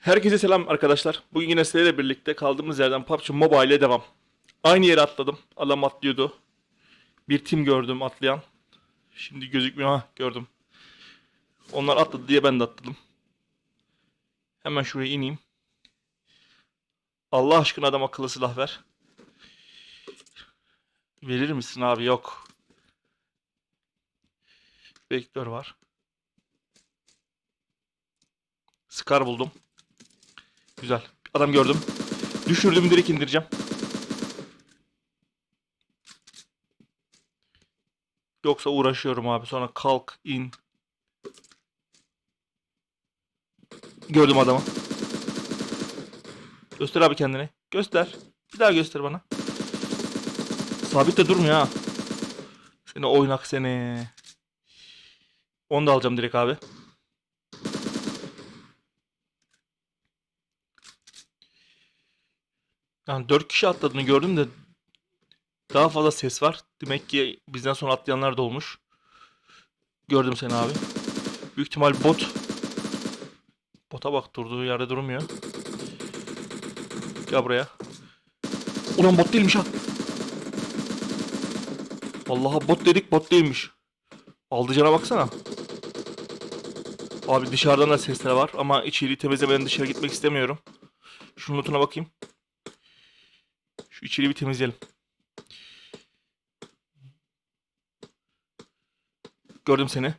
Herkese selam arkadaşlar. Bugün yine sizlerle birlikte kaldığımız yerden PUBG Mobile'e devam. Aynı yere atladım. Adam atlıyordu. Bir tim gördüm atlayan. Şimdi gözükmüyor ha gördüm. Onlar atladı diye ben de atladım. Hemen şuraya ineyim. Allah aşkına adam akıllı silah ver. Verir misin abi? Yok. Vektör var. Scar buldum. Güzel. Adam gördüm. Düşürdüm direkt indireceğim. Yoksa uğraşıyorum abi. Sonra kalk, in. Gördüm adamı. Göster abi kendini. Göster. Bir daha göster bana. Sabit de durmuyor ha. Seni oynak seni. Onu da alacağım direkt abi. Yani 4 kişi atladığını gördüm de daha fazla ses var. Demek ki bizden sonra atlayanlar da olmuş. Gördüm seni abi. Büyük ihtimal bot. Bota bak durduğu yerde durmuyor. Gel buraya. Ulan bot değilmiş ha. Vallahi bot dedik bot değilmiş. Aldı cana baksana. Abi dışarıdan da sesler var ama içeriği temizlemeden dışarı gitmek istemiyorum. Şunun notuna bakayım. Şu içeriği bir temizleyelim. Gördüm seni.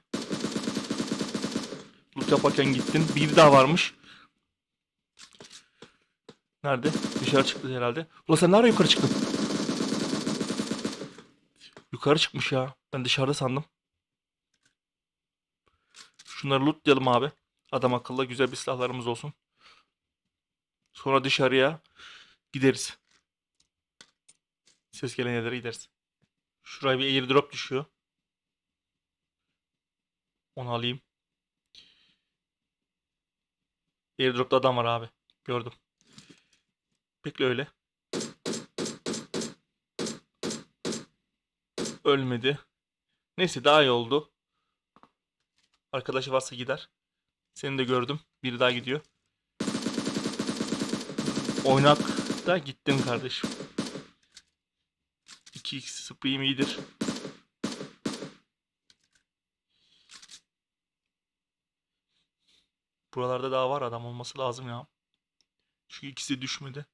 Loot yaparken gittin. Bir daha varmış. Nerede? Dışarı çıktı herhalde. Ulan sen nereye yukarı çıktın? Yukarı çıkmış ya. Ben dışarıda sandım. Şunları lootlayalım abi. Adam akıllı güzel bir silahlarımız olsun. Sonra dışarıya gideriz. Ses gelen yerlere gideriz. Şuraya bir airdrop düşüyor. Onu alayım. Airdrop'ta adam var abi. Gördüm. Bekle öyle. Ölmedi. Neyse daha iyi oldu. Arkadaşı varsa gider. Seni de gördüm. Biri daha gidiyor. Oynak da gittin kardeşim. 2x spreyim iyidir. Buralarda daha var adam olması lazım ya. Çünkü ikisi düşmedi.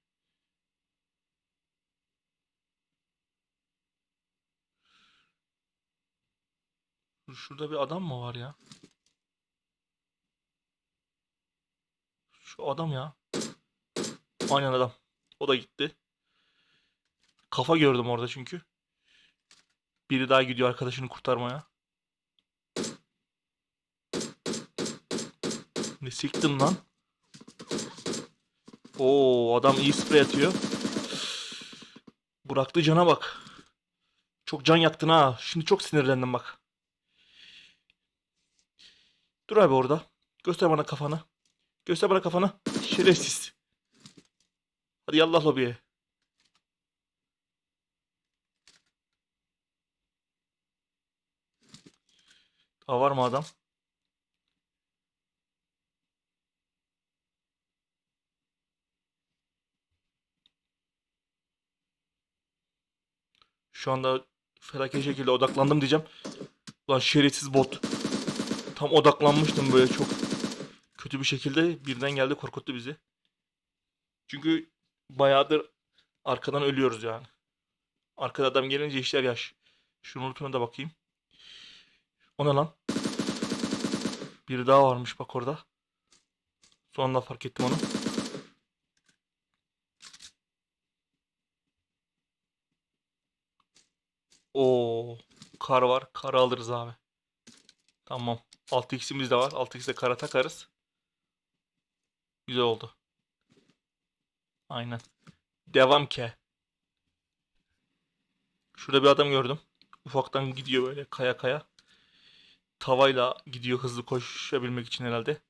Şurada bir adam mı var ya? Şu adam ya. Aynen adam. O da gitti. Kafa gördüm orada çünkü. Biri daha gidiyor arkadaşını kurtarmaya. Ne siktim lan? Oo adam iyi sprey atıyor. Bıraktı cana bak. Çok can yaktın ha. Şimdi çok sinirlendim bak. Dur abi orada. Göster bana kafanı. Göster bana kafanı. Şerefsiz. Hadi yallah lobiye. Daha var mı adam? Şu anda felaket şekilde odaklandım diyeceğim. Ulan şerefsiz bot. Tam odaklanmıştım böyle çok kötü bir şekilde birden geldi korkuttu bizi. Çünkü bayağıdır arkadan ölüyoruz yani. Arkada adam gelince işler yaş. Şunun lootuna da bakayım. O ne lan? Biri daha varmış bak orada. Sonunda fark ettim onu. Oo, kar var. Karı alırız abi. Tamam. 6x'imiz de var. 6x'e kara takarız. Güzel oldu. Aynen. Devam ke. Şurada bir adam gördüm. Ufaktan gidiyor böyle kaya kaya. Tavayla gidiyor hızlı koşabilmek için herhalde.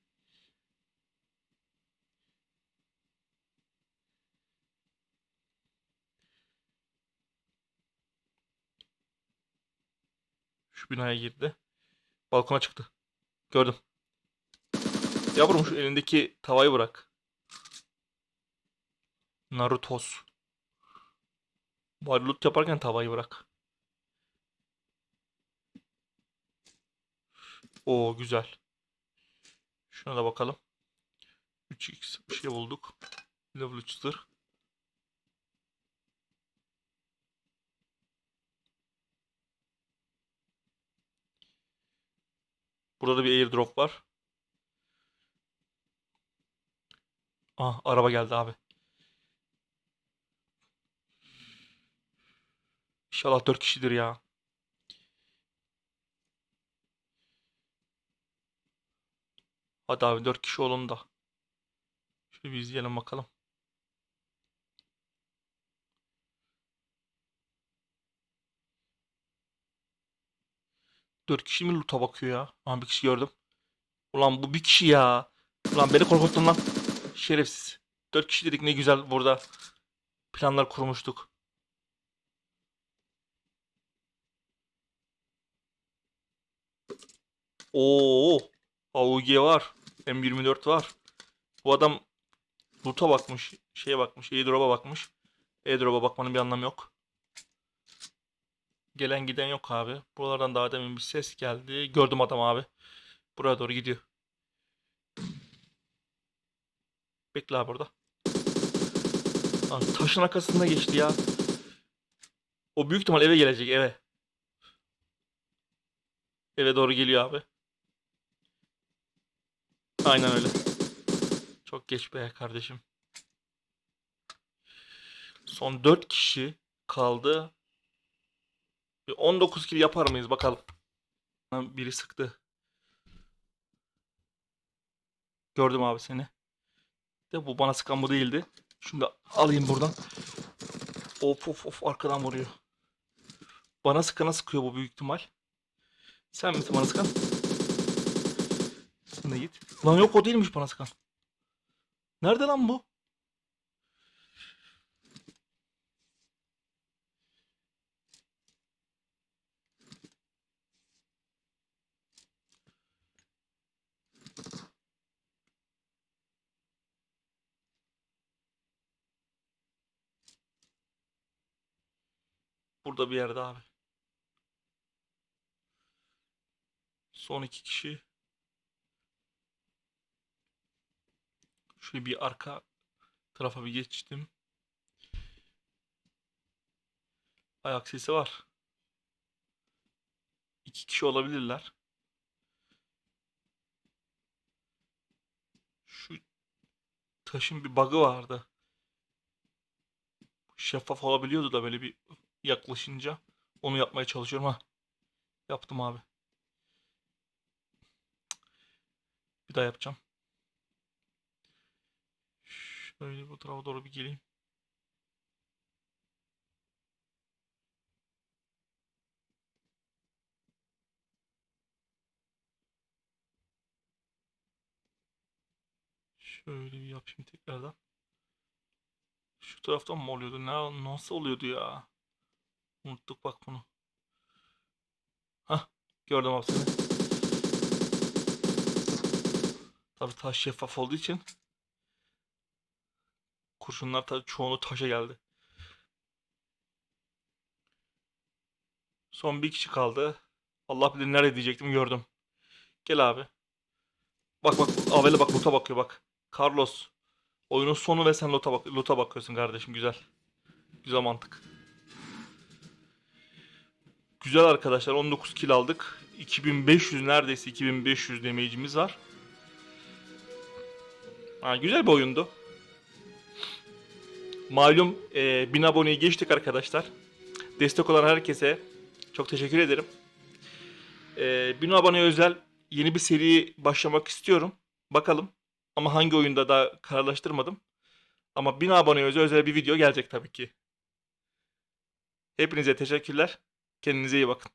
Şu binaya girdi. Balkona çıktı. Gördüm. Yavrum şu elindeki tavayı bırak. Naruto's. Bari yaparken tavayı bırak. Oo güzel. Şuna da bakalım. 3x bir şey bulduk. Level 3 zırh. Burada da bir airdrop var. Ah araba geldi abi. İnşallah 4 kişidir ya. Hadi abi 4 kişi olun da. Şöyle bir izleyelim bakalım. Dört kişi mi loot'a bakıyor ya? Aha bir kişi gördüm. Ulan bu bir kişi ya. Ulan beni korkuttun lan. Şerefsiz. Dört kişi dedik ne güzel burada. Planlar kurmuştuk. Oo, AUG var. M24 var. Bu adam loot'a bakmış, şeye bakmış, airdrop'a bakmış. Airdrop'a bakmanın bir anlamı yok. Gelen giden yok abi. Buralardan daha demin bir ses geldi. Gördüm adam abi. Buraya doğru gidiyor. Bekle abi. Lan taşın arkasında geçti ya. O büyük ihtimal eve gelecek eve. Eve doğru geliyor abi. Aynen öyle. Çok geç be kardeşim. Son 4 kişi kaldı. Bir 19 kill yapar mıyız bakalım. Biri sıktı. Gördüm abi seni. De bu bana sıkan bu değildi. Şunu da alayım buradan. Of of of arkadan vuruyor. Bana sıkana sıkıyor bu büyük ihtimal. Sen misin bana sıkan? De git. Lan yok o değilmiş bana sıkan. Nerede lan bu? Burada bir yerde abi. Son iki kişi. Şöyle bir arka tarafa bir geçtim. Ayak sesi var. İki kişi olabilirler. Şu taşın bir bug'ı vardı. Şeffaf olabiliyordu da böyle bir yaklaşınca. Onu yapmaya çalışıyorum ha. Yaptım abi. Bir daha yapacağım. Şöyle bu tarafa doğru bir geleyim. Şöyle bir yapayım tekrardan. Şu taraftan mı oluyordu? Ne, nasıl oluyordu ya? Unuttuk bak bunu. Hah gördüm abi seni. Tabii taş şeffaf olduğu için kurşunlar tabii çoğunu taşa geldi. Son bir kişi kaldı. Allah bilir nerede diyecektim gördüm. Gel abi. Bak bak Avel'e bak loot'a bakıyor bak. Carlos. Oyunun sonu ve sen loot'a bak loot'a bakıyorsun kardeşim güzel. Güzel mantık. Güzel arkadaşlar 19 kill aldık. 2500 neredeyse 2500 damage'imiz var. Ha, güzel bir oyundu. Malum e, 1000 aboneyi geçtik arkadaşlar. Destek olan herkese çok teşekkür ederim. E, 1000 aboneye özel yeni bir seri başlamak istiyorum. Bakalım. Ama hangi oyunda da kararlaştırmadım. Ama 1000 aboneye özel, özel bir video gelecek tabii ki. Hepinize teşekkürler. Kendinize iyi bakın.